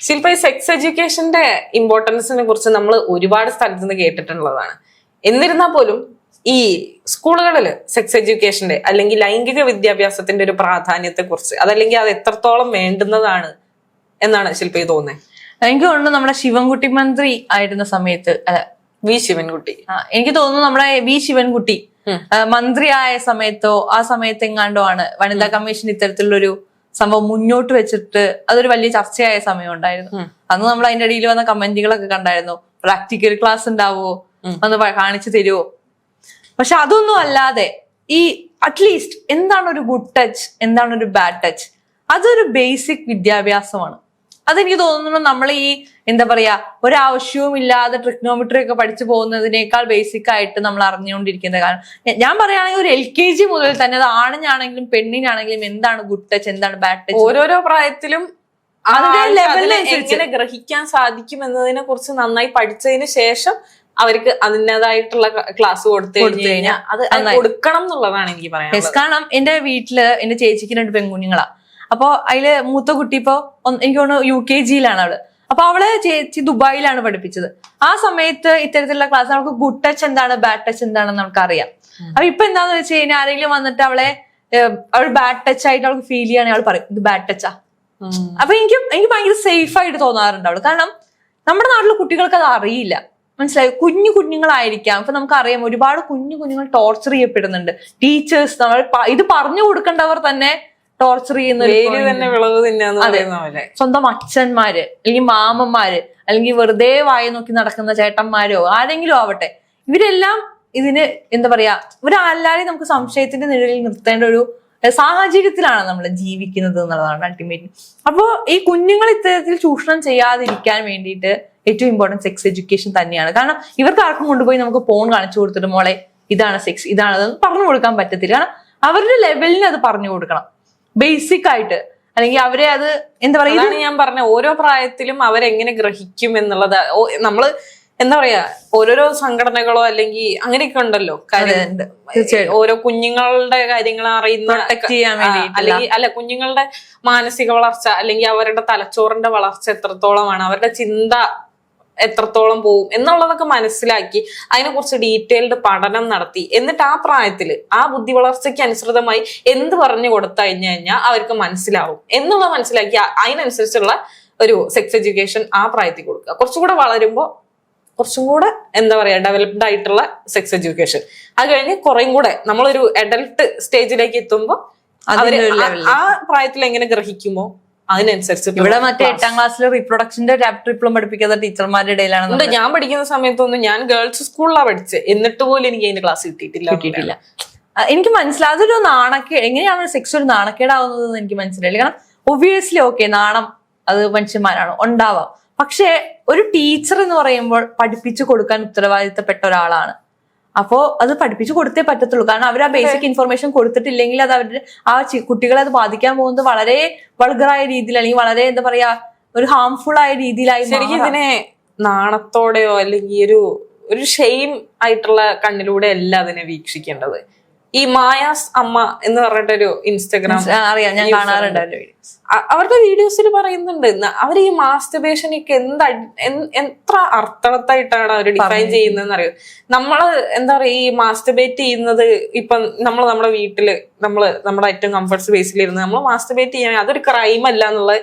ശില്പ ഈ സെക്സ് എഡ്യൂക്കേഷന്റെ ഇമ്പോർട്ടൻസിനെ കുറിച്ച് നമ്മൾ ഒരുപാട് സ്ഥലത്ത് നിന്ന് കേട്ടിട്ടുള്ളതാണ്. എന്നിരുന്നാൽ പോലും ഈ സ്കൂളുകളിൽ സെക്സ് എഡ്യൂക്കേഷന്റെ അല്ലെങ്കിൽ ലൈംഗിക വിദ്യാഭ്യാസത്തിന്റെ ഒരു പ്രാധാന്യത്തെ കുറിച്ച് അതല്ലെങ്കിൽ അത് എത്രത്തോളം വേണ്ടുന്നതാണ് എന്നാണ് ശില്പ തോന്നുന്നത് എനിക്ക് തോന്നുന്നു നമ്മുടെ ശിവൻകുട്ടി മന്ത്രി ആയിരുന്ന സമയത്ത് വി ശിവൻകുട്ടി. എനിക്ക് തോന്നുന്നു നമ്മുടെ വി ശിവൻകുട്ടി മന്ത്രിയായ സമയത്തോ ആ സമയത്ത് എങ്ങാണ്ടോ ആണ് വനിതാ കമ്മീഷൻ ഇത്തരത്തിലുള്ളൊരു സംഭവം മുന്നോട്ട് വെച്ചിട്ട് അതൊരു വലിയ ചർച്ചയായ സമയം ഉണ്ടായിരുന്നു അന്ന് നമ്മൾ അതിന്റെ ഇടയിൽ വന്ന കമന്റുകളൊക്കെ കണ്ടായിരുന്നു. പ്രാക്ടിക്കൽ ക്ലാസ് ഉണ്ടാവോ. ഒന്ന് കാണിച്ചു തരുമോ പക്ഷെ അതൊന്നും അല്ലാതെ ഈ അറ്റ്ലീസ്റ്റ് എന്താണ് ഒരു ഗുഡ് ടച്ച് എന്താണ് ഒരു ബാഡ് ടച്ച് അതൊരു ബേസിക് വിദ്യാഭ്യാസമാണ്. അതെനിക്ക് തോന്നുന്നു നമ്മൾ ഈ എന്താ പറയാ ഒരാവശ്യവും ഇല്ലാതെ ട്രിഗ്നോമെട്രി ഒക്കെ പഠിച്ചു പോകുന്നതിനേക്കാൾ ബേസിക് ആയിട്ട് നമ്മൾ അറിഞ്ഞുകൊണ്ടിരിക്കുന്ന കാരണം ഞാൻ പറയുകയാണെങ്കിൽ ഒരു എൽ കെ ജി മുതൽ തന്നെ അത് ആണിനാണെങ്കിലും പെണ്ണിനാണെങ്കിലും എന്താണ് ഗുഡ് ടച്ച് എന്താണ് ബാഡ് ടച്ച് ഓരോരോ പ്രായത്തിലും അതിന്റെ. എങ്ങനെ ഗ്രഹിക്കാൻ സാധിക്കും എന്നതിനെ കുറിച്ച് നന്നായി പഠിച്ചതിന് ശേഷം അവർക്ക് അതിന്റെതായിട്ടുള്ള ക്ലാസ് കൊടുത്തു കഴിഞ്ഞാൽ അത് കൊടുക്കണം എന്നുള്ളതാണ് എനിക്ക് പറയാം കാരണം എന്റെ വീട്ടിൽ എന്റെ ചേച്ചിക്ക് രണ്ട് പെൺകുഞ്ഞുങ്ങളാ. അപ്പൊ അതിൽ മൂത്ത കുട്ടി ഇപ്പോ എനിക്ക് തോന്നുന്നു യു കെ ജിയിലാണ് അവൾ. അപ്പൊ അവൾ ചേച്ചി ദുബായിലാണ് പഠിപ്പിച്ചത്. ആ സമയത്ത് ഇത്തരത്തിലുള്ള ക്ലാസ് നമുക്ക് ഗുഡ് ടച്ച് എന്താണ് ബാഡ് ടച്ച് എന്താണെന്ന് നമുക്ക് അറിയാം അപ്പൊ ഇപ്പൊ എന്താന്ന് വെച്ച് കഴിഞ്ഞാൽ ആരെങ്കിലും വന്നിട്ട് അവളെ അവൾ ബാഡ് ടച്ച് ആയിട്ട് അവൾക്ക് ഫീൽ ചെയ്യുകയാണെങ്കിൽ അവൾ പറയും ഇത് ബാഡ് ടച്ചാ. അപ്പൊ എനിക്ക് എനിക്ക് ഭയങ്കര സേഫ് ആയിട്ട് തോന്നാറുണ്ട് അവൾ. കാരണം നമ്മുടെ നാട്ടിലെ കുട്ടികൾക്ക് അത് അറിയില്ല. മനസ്സിലായി? കുഞ്ഞു കുഞ്ഞുങ്ങളായിരിക്കാം. ഇപ്പൊ നമുക്കറിയാം ഒരുപാട് കുഞ്ഞു കുഞ്ഞുങ്ങൾ ടോർച്ചർ ചെയ്യപ്പെടുന്നുണ്ട്. ടീച്ചേഴ്സ് നമ്മൾ ഇത് പറഞ്ഞു കൊടുക്കേണ്ടവർ തന്നെ ടോർച്ചർ ചെയ്യുന്ന തന്നെ വിളവ് തിന്നാന്ന് സ്വന്തം അച്ഛന്മാര് അല്ലെങ്കിൽ മാമന്മാര് അല്ലെങ്കിൽ വെറുതെ വായ നോക്കി നടക്കുന്ന ചേട്ടന്മാരോ ആരെങ്കിലും ആവട്ടെ ഇവരെല്ലാം ഇതിന് എന്താ പറയാ ഇവരെല്ലാവരെയും നമുക്ക് സംശയത്തിന്റെ നിഴലിൽ നിർത്തേണ്ട ഒരു സാഹചര്യത്തിലാണ് നമ്മൾ ജീവിക്കുന്നത് എന്നുള്ളതാണ് അൾട്ടിമേറ്റ്ലി അപ്പോ ഈ കുഞ്ഞുങ്ങൾ ഇത്തരത്തിൽ ചൂഷണം ചെയ്യാതിരിക്കാൻ വേണ്ടിയിട്ട് ഏറ്റവും ഇമ്പോർട്ടന്റ് സെക്സ് എഡ്യൂക്കേഷൻ തന്നെയാണ്. കാരണം ഇവർക്ക് ആർക്കും കൊണ്ടുപോയി നമുക്ക് ഫോൺ കാണിച്ചു കൊടുത്തിട്ട് മോളെ ഇതാണ് സെക്സ് ഇതാണ് പറഞ്ഞു കൊടുക്കാൻ പറ്റത്തില്ല. കാരണം അവരുടെ ലെവലിന് അത് പറഞ്ഞു കൊടുക്കണം. ബേസിക് ആയിട്ട്. അല്ലെങ്കിൽ അവരെ അത് എന്താ പറയാ ഞാൻ പറഞ്ഞ ഓരോ പ്രായത്തിലും അവരെങ്ങനെ ഗ്രഹിക്കും എന്നുള്ളത്. നമ്മൾ എന്താ പറയാ ഓരോരോ സംഘടനകളോ അല്ലെങ്കിൽ അങ്ങനെയൊക്കെ ഉണ്ടല്ലോ. ഓരോ കുഞ്ഞുങ്ങളുടെ കാര്യങ്ങൾ അറിയുന്ന അല്ലെങ്കിൽ അല്ല കുഞ്ഞുങ്ങളുടെ മാനസിക വളർച്ച അല്ലെങ്കിൽ അവരുടെ തലച്ചോറിന്റെ വളർച്ച എത്രത്തോളമാണ് അവരുടെ ചിന്ത എത്രത്തോളം പോവും എന്നുള്ളതൊക്കെ മനസ്സിലാക്കി അതിനെ അതിനെക്കുറിച്ച് ഡീറ്റെയിൽഡ് പഠനം നടത്തി. എന്നിട്ട് ആ പ്രായത്തിൽ ആ ബുദ്ധി വളർച്ചയ്ക്ക് അനുസൃതമായി എന്ത് പറഞ്ഞു കൊടുത്തു കഴിഞ്ഞു കഴിഞ്ഞാൽ അവർക്ക് മനസ്സിലാവും. എന്നുള്ളത് മനസ്സിലാക്കി അതിനനുസരിച്ചുള്ള ഒരു സെക്സ് എഡ്യൂക്കേഷൻ ആ പ്രായത്തിൽ കൊടുക്കുക. കുറച്ചുകൂടെ വളരുമ്പോൾ കുറച്ചും കൂടെ എന്താ പറയുക ഡെവലപ്ഡ് ആയിട്ടുള്ള സെക്സ് എഡ്യൂക്കേഷൻ അത് കഴിഞ്ഞ് കുറേം കൂടെ നമ്മളൊരു അഡൽട്ട് സ്റ്റേജിലേക്ക് എത്തുമ്പോൾ ആ പ്രായത്തിൽ എങ്ങനെ ഗ്രഹിക്കുമോ അതിനനുസരിച്ച് ഇവിടെ മറ്റേ എട്ടാം ക്ലാസ്സിൽ റീപ്രൊഡക്ഷന്റെ ട്രിപ്പിളും പഠിപ്പിക്കാത്ത ടീച്ചർമാരുടെ ഇടയിലാണ് ഞാൻ പഠിക്കുന്ന സമയത്തൊന്നും ഞാൻ ഗേൾസ് സ്കൂളിലാണ് പഠിച്ചത് എന്നിട്ട് പോലും എനിക്ക് അതിന്റെ ക്ലാസ് കിട്ടിയിട്ടില്ല കിട്ടിയിട്ടില്ല. എനിക്ക് മനസ്സിലായി അതൊരു നാണക്കേട് എങ്ങനെയാണ് സെക്സ് ഒരു നാണക്കേടാവുന്നത് എന്ന് എനിക്ക് മനസ്സിലായില്ല. കാരണം ഒബിയസ്ലി ഓക്കെ നാണം അത് മനുഷ്യന്മാരാണ് ഉണ്ടാവാം. പക്ഷേ ഒരു ടീച്ചർ എന്ന് പറയുമ്പോൾ പഠിപ്പിച്ചു കൊടുക്കാൻ ഉത്തരവാദിത്തപ്പെട്ട ഒരാളാണ്. അപ്പോ അത് പഠിപ്പിച്ചു കൊടുത്തേ പറ്റത്തുള്ളൂ. കാരണം അവർ ആ ബേസിക് ഇൻഫർമേഷൻ കൊടുത്തിട്ടില്ലെങ്കിൽ അത് അവരുടെ ആ കുട്ടികളെ അത് ബാധിക്കാൻ പോകുന്നത് വളരെ വൾഗറായ രീതിയിൽ അല്ലെങ്കിൽ വളരെ എന്താ പറയാ ഒരു ഹാംഫുൾ ആയ രീതിയിലായി ശരിക്കും ഇതിനെ നാണത്തോടെയോ അല്ലെങ്കിൽ ഒരു ഒരു ഷെയിം ആയിട്ടുള്ള കണ്ണിലൂടെ അല്ല അതിനെ വീക്ഷിക്കേണ്ടത്. ഈ മായാസ് അമ്മ എന്ന് പറഞ്ഞിട്ടൊരു ഇൻസ്റ്റഗ്രാം അറിയാം ഞാൻ കാണാറുണ്ട് അവരുടെ വീഡിയോസിൽ പറയുന്നുണ്ട് അവർ ഈ മാസ്റ്റർബേഷനൊക്കെ എന്ത് എത്ര അർത്ഥവത്തായിട്ടാണ് അവർ ഡിഫൈൻ. ചെയ്യുന്നതെന്ന് അറിയോ നമ്മൾ എന്താ പറയാ ഈ മാസ്റ്റർബേറ്റ് ചെയ്യുന്നത് ഇപ്പൊ നമ്മൾ നമ്മുടെ വീട്ടിൽ നമ്മൾ നമ്മുടെ ഏറ്റവും കംഫർട്ട് സ്പേസിൽ ഇരുന്ന് നമ്മൾ മാസ്റ്റർബേറ്റ് ചെയ്യാൻ അതൊരു ക്രൈം അല്ല എന്നുള്ളത്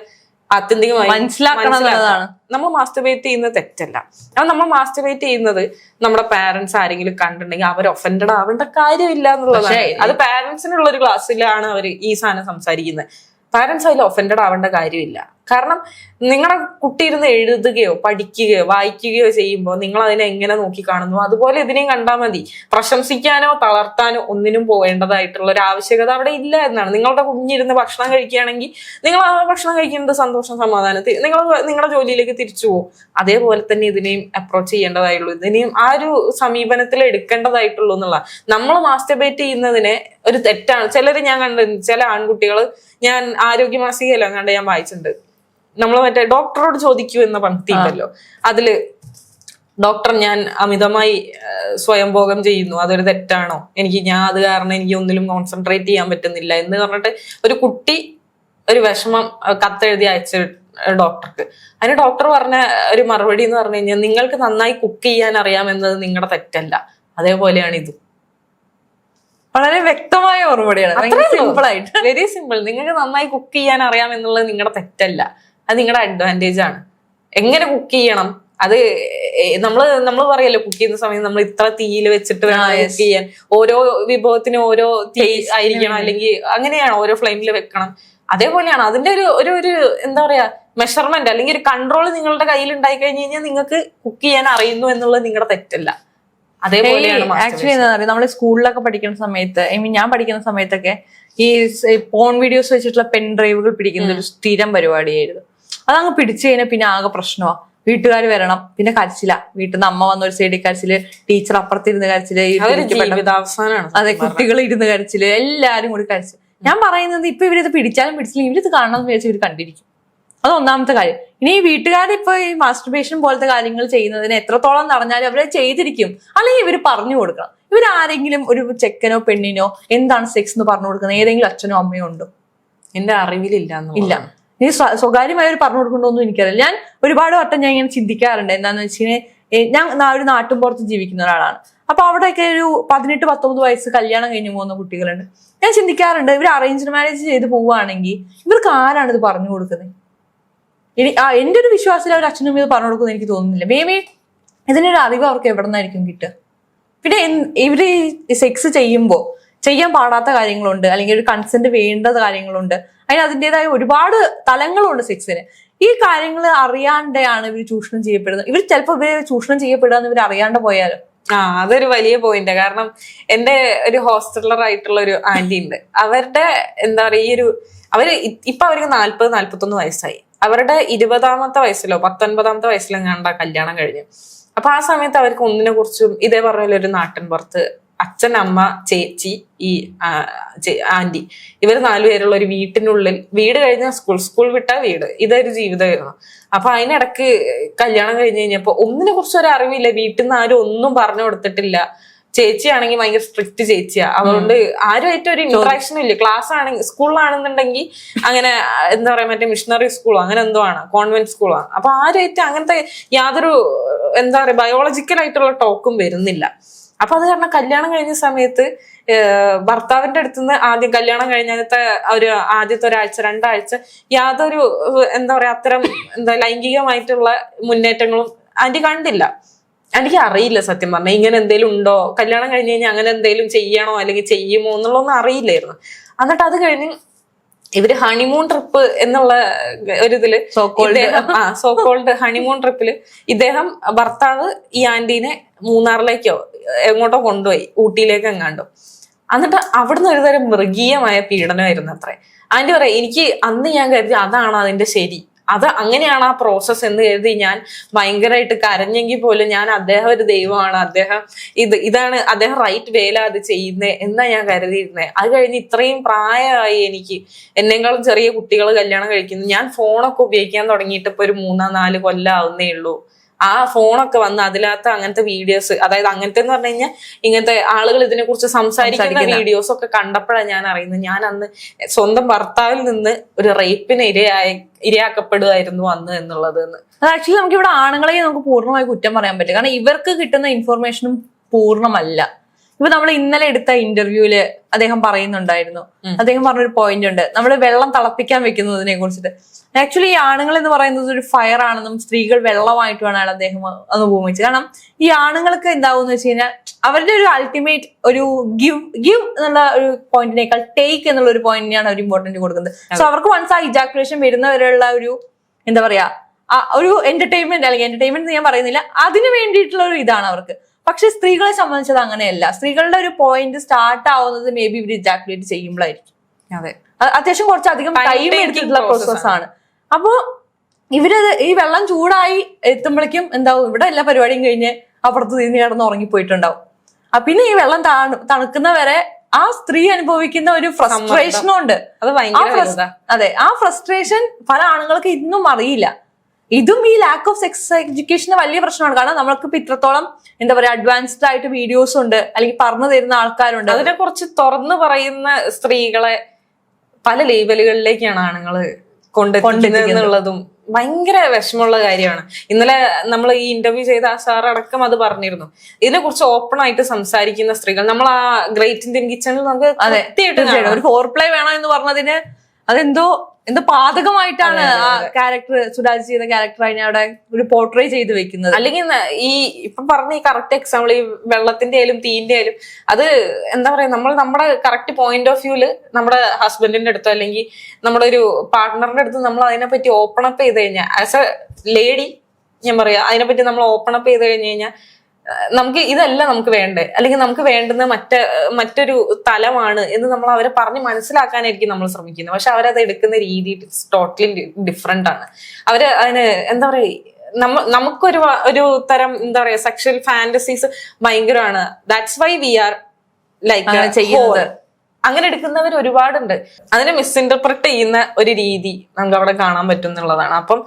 ആത്യന്തികമായി മനസ്സിലാക്കണം. എന്നുള്ളതാണ്. നമ്മൾ മാസ്റ്റർബേറ്റ് ചെയ്യുന്നത് തെറ്റല്ല അത് നമ്മൾ മാസ്റ്റർബേറ്റ് ചെയ്യുന്നത് നമ്മുടെ പാരന്റ്സ് ആരെങ്കിലും കണ്ടിട്ടുണ്ടെങ്കിൽ അവർ ഒഫൻഡഡ് ആവേണ്ട കാര്യമില്ല എന്നുള്ളതാണ് അത് പാരന്റ്സിനുള്ള ഒരു ക്ലാസ്സിലാണ് അവർ ഈ സാധനം സംസാരിക്കുന്നത് പാരന്റ്സ് അതിൽ ഒഫൻഡഡ് ആവേണ്ട കാര്യമില്ല കാരണം നിങ്ങളുടെ കുട്ടി ഇരുന്ന് എഴുതുകയോ പഠിക്കുകയോ വായിക്കുകയോ ചെയ്യുമ്പോൾ നിങ്ങൾ അതിനെ എങ്ങനെ നോക്കി കാണുന്നു? അതുപോലെ ഇതിനെയും കണ്ടാൽ മതി. പ്രശംസിക്കാനോ തളർത്താനോ ഒന്നിനും പോകേണ്ടതായിട്ടുള്ള ഒരു ആവശ്യകത അവിടെ ഇല്ല എന്നാണ്. നിങ്ങളുടെ കുഞ്ഞിരുന്ന് ഭക്ഷണം കഴിക്കുകയാണെങ്കിൽ നിങ്ങൾ ആ ഭക്ഷണം കഴിക്കുന്നത് സന്തോഷം സമാധാനത്തിൽ നിങ്ങൾ നിങ്ങളുടെ ജോലിയിലേക്ക് തിരിച്ചു പോകും. അതേപോലെ തന്നെ ഇതിനെയും അപ്രോച്ച് ചെയ്യേണ്ടതായുള്ളൂ. ഇതിനെയും ആ ഒരു സമീപനത്തിൽ എടുക്കേണ്ടതായിട്ടുള്ളൂ എന്നുള്ള. നമ്മൾ മാസ്റ്റർബേറ്റ് ചെയ്യുന്നതിനെ ഒരു തെറ്റാണ്. ചിലർ ഞാൻ കണ്ട ചില ആൺകുട്ടികൾ ഞാൻ ആരോഗ്യ മാസികയിലോ കണ്ട് ഞാൻ വായിച്ചിട്ടുണ്ട്. നമ്മൾ മറ്റേ ഡോക്ടറോട് ചോദിക്കൂ എന്ന പങ്ക്തി ഉണ്ടല്ലോ. അതിൽ ഡോക്ടർ ഞാൻ അമിതമായി സ്വയംഭോഗം ചെയ്യുന്നു. അതൊരു തെറ്റാണോ? എനിക്ക് ഞാൻ അത് കാരണം എനിക്ക് ഒന്നിലും കോൺസെൻട്രേറ്റ് ചെയ്യാൻ പറ്റുന്നില്ല എന്ന് പറഞ്ഞിട്ട് ഒരു കുട്ടി ഒരു വിഷമം കത്തെഴുതി അയച്ച ഡോക്ടർക്ക്. അതിന് ഡോക്ടർ പറഞ്ഞ ഒരു മറുപടി എന്ന് പറഞ്ഞു കഴിഞ്ഞാൽ നിങ്ങൾക്ക് നന്നായി കുക്ക് ചെയ്യാൻ അറിയാമെന്നത് നിങ്ങളുടെ തെറ്റല്ല. അതേപോലെയാണ് ഇത്. വളരെ വ്യക്തമായ മറുപടിയാണ്. സിമ്പിൾ ആയിട്ട്. വെരി സിമ്പിൾ നിങ്ങൾക്ക് നന്നായി കുക്ക് ചെയ്യാൻ അറിയാമെന്നുള്ളത് നിങ്ങളുടെ തെറ്റല്ല. അത് നിങ്ങളുടെ അഡ്വാന്റേജ് ആണ്. എങ്ങനെ കുക്ക് ചെയ്യണം? അത് നമ്മൾ നമ്മൾ പറയല്ലോ കുക്ക് ചെയ്യുന്ന സമയത്ത് നമ്മൾ ഇത്ര തീയിൽ വെച്ചിട്ട് വേണം കുക്ക് ചെയ്യാൻ. ഓരോ വിഭവത്തിനും ഓരോ തീ ആയിരിക്കണം. അല്ലെങ്കിൽ അങ്ങനെയാണ് ഓരോ ഫ്ലെയിമിൽ വെക്കണം. അതേപോലെയാണ് അതിന്റെ ഒരു ഒരു ഒരു എന്താ പറയാ മെഷർമെന്റ് അല്ലെങ്കിൽ ഒരു കൺട്രോൾ നിങ്ങളുടെ കയ്യിൽ ഉണ്ടായി കഴിഞ്ഞു കഴിഞ്ഞാൽ നിങ്ങൾക്ക് കുക്ക് ചെയ്യാൻ അറിയുന്നു എന്നുള്ളത് നിങ്ങളുടെ തെറ്റല്ല. അതേപോലെയാണ് ആക്ച്വലി എന്താ പറയുക നമ്മൾ സ്കൂളിലൊക്കെ പഠിക്കുന്ന സമയത്ത് ഐ മീൻ ഞാൻ പഠിക്കുന്ന സമയത്തൊക്കെ ഈ പോൺ വീഡിയോസ് വെച്ചിട്ടുള്ള പെൻ ഡ്രൈവുകൾ പിടിക്കുന്ന ഒരു സ്ഥിരം പരിപാടിയായിരുന്നു. അതങ്ങ് പിടിച്ചു കഴിഞ്ഞാൽ പിന്നെ ആകെ പ്രശ്നമാ വീട്ടുകാർ വരണം. പിന്നെ കരച്ചില. വീട്ടിൽ നിന്ന് അമ്മ വന്ന ഒരു സൈഡിൽ കരച്ചിൽ ടീച്ചർ അപ്പുറത്തിരുന്ന് കരച്ചിൽ അതെ കുട്ടികൾ ഇരുന്ന് കരച്ചിൽ എല്ലാരും കൂടി കരച്ചിൽ. ഞാൻ പറയുന്നത് ഇപ്പൊ ഇവരിത് പിടിച്ചാലും പിടിച്ചില്ല ഇവരിത് കാണണം എന്ന് വിചാരിച്ച് ഇവർ കണ്ടിരിക്കും. അത് ഒന്നാമത്തെ കാര്യം. ഇനി ഈ വീട്ടുകാർ ഇപ്പൊ ഈ മാസ്റ്റർബേഷൻ പോലത്തെ കാര്യങ്ങൾ ചെയ്യുന്നതിന് എത്രത്തോളം നടന്നാലും അവരെ ചെയ്തിരിക്കും. അല്ലെങ്കിൽ ഇവർ പറഞ്ഞു കൊടുക്കണം. ഇവരാരെങ്കിലും ഒരു ചെക്കനോ പെണ്ണിനോ എന്താണ് സെക്സ് എന്ന് പറഞ്ഞു കൊടുക്കുന്നത്? ഏതെങ്കിലും അച്ഛനോ അമ്മയോ ഉണ്ടോ? എന്റെ അറിവിലില്ല ഇല്ല. നീ സ്വ- സ്വകാര്യമായി ഒരു പറഞ്ഞു കൊടുക്കണ്ടോന്നും എനിക്കറിയില്ല. ഞാൻ ഒരുപാട് വട്ടം ഞാൻ ഇങ്ങനെ ചിന്തിക്കാറുണ്ട്. എന്താന്ന് വെച്ചാൽ ഞാൻ ഒരു നാട്ടും പുറത്ത് ജീവിക്കുന്ന ഒരാളാണ്. അപ്പൊ അവിടെയൊക്കെ ഒരു പതിനെട്ട് പത്തൊമ്പത് വയസ്സ് കല്യാണം കഴിഞ്ഞു പോകുന്ന കുട്ടികളുണ്ട്. ഞാൻ ചിന്തിക്കാറുണ്ട് ഇവർ അറേഞ്ച്ഡ് മാരേജ് ചെയ്ത് പോവുകയാണെങ്കിൽ ഇവർക്ക് ആരാണ് ഇത് പറഞ്ഞു കൊടുക്കുന്നത് ഇനി ആ എന്റെ ഒരു വിശ്വാസത്തിൽ അവർ അച്ഛനും ഇത് പറഞ്ഞു കൊടുക്കുന്നത് എനിക്ക് തോന്നുന്നില്ല. മേ ബി ഇതിനൊരു അറിവ് അവർക്ക് എവിടെ നിന്നായിരിക്കും കിട്ടുക? പിന്നെ ഇവർ സെക്സ് ചെയ്യുമ്പോൾ ചെയ്യാൻ പാടാത്ത കാര്യങ്ങളുണ്ട്. അല്ലെങ്കിൽ ഒരു കൺസെന്റ് വേണ്ടത് കാര്യങ്ങളുണ്ട്. അതിന് അതിന്റെതായ ഒരുപാട് തലങ്ങളുണ്ട് സെക്സിന്. ഈ കാര്യങ്ങൾ അറിയാണ്ടാണ് ഇവർ ചൂഷണം ചെയ്യപ്പെടുന്നത്. ഇവർ ചിലപ്പോൾ ഇവർ ചൂഷണം ചെയ്യപ്പെടുക എന്ന് ഇവർ അറിയാണ്ട് പോയാലോ? ആ അതൊരു വലിയ പോയിന്റ് കാരണം എന്റെ ഒരു ഹോസ്റ്റലർ ആയിട്ടുള്ള ഒരു ആന്റി ഉണ്ട്. അവരുടെ എന്താ പറയുക ഈ ഒരു അവർ ഇപ്പൊ അവർക്ക് നാല്പത് നാല്പത്തൊന്ന് വയസ്സായി. അവരുടെ ഇരുപതാമത്തെ വയസ്സിലോ പത്തൊൻപതാമത്തെ വയസ്സിലെങ്ങാണ്ട കല്യാണം കഴിഞ്ഞു. അപ്പൊ ആ സമയത്ത് അവർക്ക് ഒന്നിനെ കുറിച്ചും ഇതേ പറഞ്ഞ ഒരു നാട്ടിൻ പുറത്ത് അച്ഛൻ അമ്മ ചേച്ചി ഈ ആന്റി. ഇവർ നാലുപേരുള്ള ഒരു വീട്ടിനുള്ളിൽ വീട് കഴിഞ്ഞ സ്കൂൾ സ്കൂൾ വിട്ട വീട്. ഇതൊരു ജീവിതമായിരുന്നു. അപ്പൊ അതിനിടക്ക് കല്യാണം കഴിഞ്ഞ് കഴിഞ്ഞപ്പോ ഒന്നിനെ കുറിച്ച് ഒരു അറിവില്ല. വീട്ടിൽ നിന്ന് ആരും ഒന്നും പറഞ്ഞു കൊടുത്തിട്ടില്ല. ചേച്ചിയാണെങ്കിൽ ഭയങ്കര സ്ട്രിക്റ്റ് ചേച്ചിയാ. അതുകൊണ്ട് ആരുമായിട്ട് ഒരു ഇന്ററാക്ഷനും ഇല്ല. ക്ലാസ് ആണെങ്കിൽ സ്കൂളിലാണെന്നുണ്ടെങ്കിൽ അങ്ങനെ എന്താ പറയാ മറ്റേ മിഷണറി സ്കൂളോ അങ്ങനെ എന്തോ ആണ്. കോൺവെന്റ് സ്കൂളോ അപ്പൊ ആരുമായിട്ട് അങ്ങനത്തെ യാതൊരു എന്താ പറയാ ബയോളജിക്കൽ ആയിട്ടുള്ള ടോക്കും വരുന്നില്ല. അപ്പൊ അത് കാരണം കല്യാണം കഴിഞ്ഞ സമയത്ത് ഭർത്താവിന്റെ അടുത്ത് നിന്ന് ആദ്യം കല്യാണം കഴിഞ്ഞത്തെ ഒരു ആദ്യത്തെ ഒരാഴ്ച രണ്ടാഴ്ച യാതൊരു എന്താ പറയാ അത്തരം എന്താ ലൈംഗികമായിട്ടുള്ള മുന്നേറ്റങ്ങളും ആന്റി കണ്ടില്ല. എനിക്ക് അറിയില്ല സത്യം പറഞ്ഞാൽ ഇങ്ങനെ എന്തെങ്കിലും ഉണ്ടോ? കല്യാണം കഴിഞ്ഞ് കഴിഞ്ഞാൽ അങ്ങനെ എന്തെങ്കിലും ചെയ്യണോ അല്ലെങ്കിൽ ചെയ്യുമോ എന്നുള്ളതൊന്നും അറിയില്ലായിരുന്നു. എന്നിട്ട് അത് കഴിഞ്ഞ് ഇവർ ഹണിമൂൺ ട്രിപ്പ് എന്നുള്ള ഒരു ഇതിൽ. ആ സോ കോൾഡ് ഹണിമൂൺ ട്രിപ്പിൽ ഇദ്ദേഹം ഭർത്താവ് ഈ ആന്റീനെ മൂന്നാറിലേക്കോ എങ്ങോട്ടോ കൊണ്ടുപോയി ഊട്ടിയിലേക്ക് എങ്ങാണ്ടോ എന്നിട്ട് അവിടുന്ന് ഒരുതരം മൃഗീയമായ പീഡനമായിരുന്നു അത്രേ. അതിന്റെ പറയാം എനിക്ക് അന്ന് ഞാൻ കരുതി അതാണ് അതിന്റെ ശരി. അത് അങ്ങനെയാണ് ആ പ്രോസസ്സ് എന്ന് കരുതി ഞാൻ ഭയങ്കരമായിട്ട് കരഞ്ഞെങ്കിൽ പോലും ഞാൻ അദ്ദേഹം ഒരു ദൈവമാണ്. അദ്ദേഹം ഇത് ഇതാണ് അദ്ദേഹം റൈറ്റ് വേല അത് ചെയ്യുന്നത് എന്നാ ഞാൻ കരുതിയിരുന്നത് അത് കഴിഞ്ഞ് ഇത്രയും പ്രായമായി എനിക്ക് എന്നെക്കാളും ചെറിയ കുട്ടികൾ കല്യാണം കഴിക്കുന്നു. ഞാൻ ഫോണൊക്കെ ഉപയോഗിക്കാൻ തുടങ്ങിയിട്ട് ഇപ്പൊ ഒരു മൂന്നാ നാല് കൊല്ലം ആവുന്നേ ഉള്ളൂ. ആ ഫോണൊക്കെ വന്ന് അതിനകത്ത് അങ്ങനത്തെ വീഡിയോസ് അതായത് അങ്ങനത്തെ എന്ന് പറഞ്ഞു കഴിഞ്ഞാൽ ഇങ്ങനത്തെ ആളുകൾ ഇതിനെ കുറിച്ച് സംസാരിക്കുന്ന. വീഡിയോസ് ഒക്കെ കണ്ടപ്പോഴാണ് ഞാൻ അറിയുന്നത്. ഞാൻ അന്ന് സ്വന്തം ഭർത്താവിൽ നിന്ന് ഒരു റേപ്പിന് ഇരയായി ഇരയാക്കപ്പെടുമായിരുന്നു അന്ന് എന്നുള്ളത് ആക്ച്വലി നമുക്ക് ഇവിടെ ആണുങ്ങളെ നമുക്ക് പൂർണമായി കുറ്റം പറയാൻ പറ്റില്ല. കാരണം ഇവർക്ക് കിട്ടുന്ന ഇൻഫർമേഷനും പൂർണമല്ല. ഇപ്പൊ നമ്മൾ ഇന്നലെ എടുത്ത ഇന്റർവ്യൂൽ അദ്ദേഹം പറയുന്നുണ്ടായിരുന്നു. അദ്ദേഹം പറഞ്ഞൊരു പോയിന്റ് ഉണ്ട്. നമ്മൾ വെള്ളം തിളപ്പിക്കാൻ വെക്കുന്നതിനെ കുറിച്ചിട്ട്. ആക്ച്വലി ഈ ആണുങ്ങൾ എന്ന് പറയുന്നത് ഒരു ഫയർ ആണെന്നും സ്ത്രീകൾ വെള്ളമായിട്ട് വെള്ളമായിട്ടുമാണ് അദ്ദേഹം അനുഭവിച്ചത് കാരണം ഈ ആണുങ്ങൾക്ക് എന്താവും വെച്ച് കഴിഞ്ഞാൽ അവരുടെ ഒരു അൾട്ടിമേറ്റ് ഒരു ഗിവ് ഗിവ് എന്നുള്ള ഒരു പോയിന്റിനേക്കാൾ ടേക്ക് എന്നുള്ള ഒരു പോയിന്റിനാണ് അവർ ഇമ്പോർട്ടന്റ് കൊടുക്കുന്നത്. സോ അവർക്ക് വൺസ് ആ ഇജാക്കുലേഷൻ വരുന്നവരെയുള്ള ഒരു എന്താ പറയാ ഒരു എന്റർടൈൻമെന്റ് അല്ലെങ്കിൽ എന്റർടൈൻമെന്റ് ഞാൻ പറയുന്നില്ല അതിന് വേണ്ടിയിട്ടുള്ള ഒരു ഇതാണ് അവർക്ക്. പക്ഷെ സ്ത്രീകളെ സംബന്ധിച്ചത് അങ്ങനെയല്ല. സ്ത്രീകളുടെ ഒരു പോയിന്റ് സ്റ്റാർട്ട് ആവുന്നത് മേ ബി ഇവർ ഇജാക്കുലേറ്റ് ചെയ്യുമ്പോഴായിരിക്കും. അതെ. അത് അത്യാവശ്യം കുറച്ചധികം ടൈം എടുത്തിട്ടുള്ള process പ്രോസസ് ആണ്. അപ്പോ ഇവരത് ഈ വെള്ളം ചൂടായി എത്തുമ്പോഴേക്കും എന്താവും? ഇവിടെ എല്ലാ പരിപാടിയും കഴിഞ്ഞ് അപ്പുറത്ത് തിരിഞ്ഞ് കിടന്ന് ഉറങ്ങിപ്പോയിട്ടുണ്ടാവും. പിന്നെ ഈ വെള്ളം താണു തണുക്കുന്നവരെ ആ സ്ത്രീ അനുഭവിക്കുന്ന ഒരു ഫ്രസ്ട്രേഷനും ഉണ്ട്. അതെ ആ ഫ്രസ്ട്രേഷൻ പല ആണുങ്ങൾക്ക് ഇന്നും അറിയില്ല. ഇതും ഈ ലാക്ക് ഓഫ് സെക്സ് എഡ്യൂക്കേഷന് വലിയ പ്രശ്നമാണ്. കാരണം നമ്മൾക്ക് ഇപ്പൊ ഇത്രത്തോളം എന്താ പറയാ അഡ്വാൻസ്ഡ് ആയിട്ട് വീഡിയോസ് ഉണ്ട് അല്ലെങ്കിൽ പറഞ്ഞു തരുന്ന ആൾക്കാരുണ്ട്. അതിനെ കുറിച്ച് തുറന്നു പറയുന്ന സ്ത്രീകളെ പല ലേബലുകളിലേക്കാണ് ആണുങ്ങൾ കൊണ്ട് കൊണ്ടെത്തിക്കുന്നത്. ഭയങ്കര വിഷമമുള്ള കാര്യമാണ്. ഇന്നലെ നമ്മൾ ഈ ഇന്റർവ്യൂ ചെയ്ത ആ സാർ അടക്കം അത് പറഞ്ഞിരുന്നു. ഇതിനെ കുറിച്ച് ഓപ്പൺ ആയിട്ട് സംസാരിക്കുന്ന സ്ത്രീകൾ നമ്മൾ ആ ഗ്രേറ്റ് ഇന്ത്യൻ കിച്ചണിൽ നമുക്ക് അതെ. ഒരു ഫോർ പ്ലേ വേണം എന്ന് പറഞ്ഞതിന് അതെന്തോ എന്തോ പാതകമായിട്ടാണ് ആ ക്യാരക്ടർ സുരാജ് ചെയ്ത ക്യാരക്ടർ അതിനെ അവിടെ ഒരു പോർട്രേ ചെയ്ത് വെക്കുന്നത്? അല്ലെങ്കിൽ ഈ ഇപ്പൊ പറഞ്ഞ ഈ കറക്റ്റ് എക്സാമ്പിൾ ഈ വെള്ളത്തിന്റെ ആയാലും തീന്റെ ആയാലും അത് എന്താ പറയാ നമ്മൾ നമ്മുടെ കറക്റ്റ് പോയിന്റ് ഓഫ് വ്യൂൽ നമ്മുടെ ഹസ്ബൻഡിന്റെ അടുത്തോ അല്ലെങ്കിൽ നമ്മുടെ ഒരു പാർട്ട്ണറിന്റെ അടുത്ത് നമ്മൾ അതിനെപ്പറ്റി ഓപ്പൺ അപ്പ് ചെയ്ത് കഴിഞ്ഞാൽ ആസ് എ ലേഡി ഞാൻ പറയാ അതിനെപ്പറ്റി നമ്മൾ ഓപ്പൺ അപ്പ് ചെയ്ത് കഴിഞ്ഞു കഴിഞ്ഞാൽ നമുക്ക് ഇതല്ല നമുക്ക് വേണ്ടേ? അല്ലെങ്കിൽ നമുക്ക് വേണ്ടുന്ന മറ്റ മറ്റൊരു തലമാണ് എന്ന് നമ്മൾ അവരെ പറഞ്ഞ് മനസ്സിലാക്കാനായിരിക്കും നമ്മൾ ശ്രമിക്കുന്നത്. പക്ഷെ അവരത് എടുക്കുന്ന രീതി ടോട്ടലി ഡിഫറെന്റ് ആണ്. അവർ അതിന് എന്താ പറയുക നമ്മ നമുക്കൊരു ഒരു തരം എന്താ പറയാ സെക്ഷൽ ഫാന്റസീസ് ഭയങ്കരമാണ്. That's why we are like ചെയ്യുന്നത്. അങ്ങനെ എടുക്കുന്നവർ ഒരുപാടുണ്ട്. അതിനെ മിസ്ഇന്റർപ്രറ്റ് ചെയ്യുന്ന ഒരു രീതി നമുക്ക് അവിടെ കാണാൻ പറ്റും എന്നുള്ളതാണ്. അപ്പം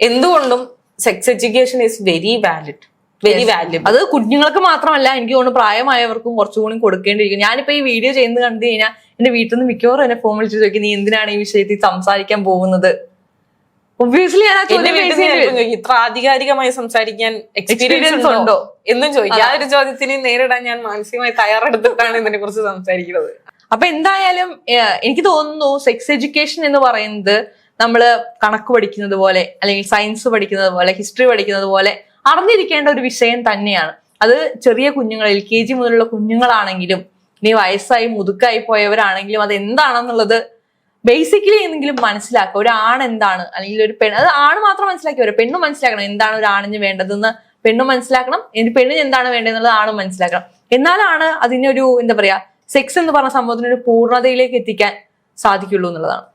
എന്തുകൊണ്ടും sex education is very valid very value അത് കുഞ്ഞുങ്ങൾക്ക് മാത്രമല്ല എനിക്ക് തോന്നുന്നു പ്രായമായവർക്കും കുറച്ചുകൂടി കൊടുക്കേണ്ടിയിരിക്കും. ഞാനിപ്പോ ഈ വീഡിയോ ചെയ്യുന്നത് കണ്ടു കഴിഞ്ഞാൽ എന്റെ വീട്ടിൽ നിന്ന് മിക്കവാറും എന്നെ ഫോൺ വിളിച്ച് ചോദിക്കും നീ എന്തിനാണ് ഈ വിഷയത്തിൽ സംസാരിക്കാൻ പോകുന്നത്? ഒബ്വിയസ്ലി ഞാൻ ആ എന്റെ ചോദ്യം വീട്ടിൽ face ചെയ്യേണ്ടി വരും. ഇത്ര ആധികാരികമായി സംസാരിക്കാൻ എക്സ്പീരിയൻസ് ഉണ്ടോ? ഉണ്ടോ? എന്നും ചോദിക്കും. ആ ഒരു ചോദ്യത്തിന് നേരിടാൻ ഞാൻ മാനസികമായി തയ്യാറെടുത്തിട്ടാണ് ഇതിനെ കുറിച്ച് സംസാരിക്കുന്നത്. അപ്പൊ എന്തായാലും ഏഹ്, എനിക്ക് തോന്നുന്നു സെക്സ് എഡ്യൂക്കേഷൻ എന്ന് പറയുന്നത് നമ്മൾ കണക്ക് പഠിക്കുന്നത് പോലെ അല്ലെങ്കിൽ സയൻസ് പഠിക്കുന്നത് പോലെ ഹിസ്റ്ററി പഠിക്കുന്നത് പോലെ അറിഞ്ഞിരിക്കേണ്ട ഒരു വിഷയം തന്നെയാണ്. അത് ചെറിയ കുഞ്ഞുങ്ങൾ എൽ കെ ജി മുതലുള്ള കുഞ്ഞുങ്ങളാണെങ്കിലും ഇനി വയസ്സായി മുതുക്കായി പോയവരാണെങ്കിലും അത് എന്താണെന്നുള്ളത് ബേസിക്കലി എന്തെങ്കിലും മനസ്സിലാക്കുക. ഒരു ആൺ എന്താണ്? അല്ലെങ്കിൽ ഒരു പെണ്ണ് അത് ആണ് മാത്രം മനസ്സിലാക്കി ഒരു പെണ്ണ് മനസ്സിലാക്കണം എന്താണ് ഒരു ആണിന് വേണ്ടതെന്ന്. പെണ്ണും മനസ്സിലാക്കണം. എനിക്ക് പെണ്ണിന് എന്താണ് വേണ്ടതെന്നുള്ളത് ആണും മനസ്സിലാക്കണം. എന്നാലാണ് അതിനൊരു എന്താ പറയാ സെക്സ് എന്ന് പറഞ്ഞ സംഭവത്തിനൊരു പൂർണതയിലേക്ക് എത്തിക്കാൻ സാധിക്കുള്ളൂ എന്നുള്ളതാണ്.